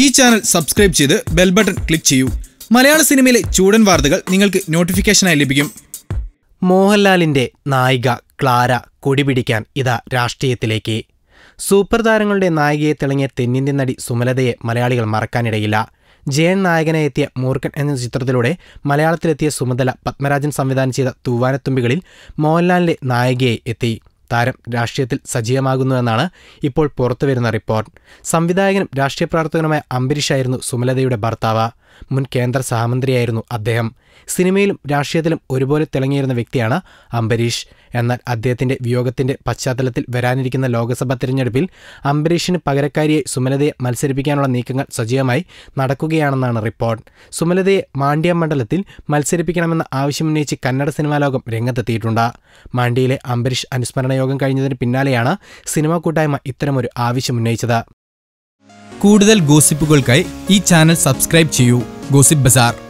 ഈ channel subscribe ചെയ്ത് bell button click ചെയ്യൂ. മലയാള സിനിമയിലെ ചൂടൻ വാർത്തകൾ നിങ്ങൾക്ക് നോട്ടിഫിക്കേഷനായി ലഭിക്കും. മോഹൻലാലിന്റെ നായിക ക്ലാര കൊടിപിടിക്കാൻ ഇതാ രാഷ്ട്രീയത്തിലേക്ക്. സൂപ്പർ താരങ്ങളുടെ നായികയെ തിളങ്ങിയ തെന്നിന്ത്യൻ നടി സുമലതയെ മലയാളികൾ മറക്കാനിടയില്ല. ജയൻ നായകനായി എത്തിയ മൂർഖൻ എന്ന ചിത്രത്തിലൂടെ മലയാളത്തിലെത്തിയ സുമതല പത്മരാജൻ സംവിധാനം ചെയ്ത തൂവാനത്തുമ്പികളിൽ മോഹൻലാലിന്റെ നായികയെ എത്തി. താരം രാഷ്ട്രീയത്തിൽ സജീവമാകുന്നുവെന്നാണ് ഇപ്പോൾ പുറത്തുവരുന്ന റിപ്പോർട്ട്. സംവിധായകനും രാഷ്ട്രീയ പ്രവർത്തകനുമായ അംബരീഷായിരുന്നു സുമലതയുടെ ഭർത്താവ്. മുൻ കേന്ദ്ര സഹമന്ത്രിയായിരുന്നു അദ്ദേഹം. സിനിമയിലും രാഷ്ട്രീയത്തിലും ഒരുപോലെ തിളങ്ങിയിരുന്ന വ്യക്തിയാണ് അംബരീഷ്. എന്നാൽ അദ്ദേഹത്തിന്റെ വിയോഗത്തിന്റെ പശ്ചാത്തലത്തിൽ വരാനിരിക്കുന്ന ലോക്സഭാ തിരഞ്ഞെടുപ്പിൽ അംബരീഷിന് പകരക്കാരിയെ സുമലതയെ മത്സരിപ്പിക്കാനുള്ള നീക്കങ്ങൾ സജീവമായി നടക്കുകയാണെന്നാണ് റിപ്പോർട്ട്. സുമലതയെ മാണ്ഡ്യ മണ്ഡലത്തിൽ മത്സരിപ്പിക്കണമെന്ന ആവശ്യമുന്നയിച്ച് കന്നഡ സിനിമാ ലോകം രംഗത്തെത്തിയിട്ടുണ്ട്. മാണ്ഡ്യയിലെ അംബരീഷ് അനുസ്മരണ യോഗം കഴിഞ്ഞതിന് പിന്നാലെയാണ് സിനിമാ കൂട്ടായ്മ ഇത്തരമൊരു ആവശ്യമുന്നയിച്ചത് കൂടുതൽ ഗോസിപ്പുകൾക്കായി ഈ ചാനൽ സബ്സ്ക്രൈബ് ചെയ്യൂ. Gossip bazaar.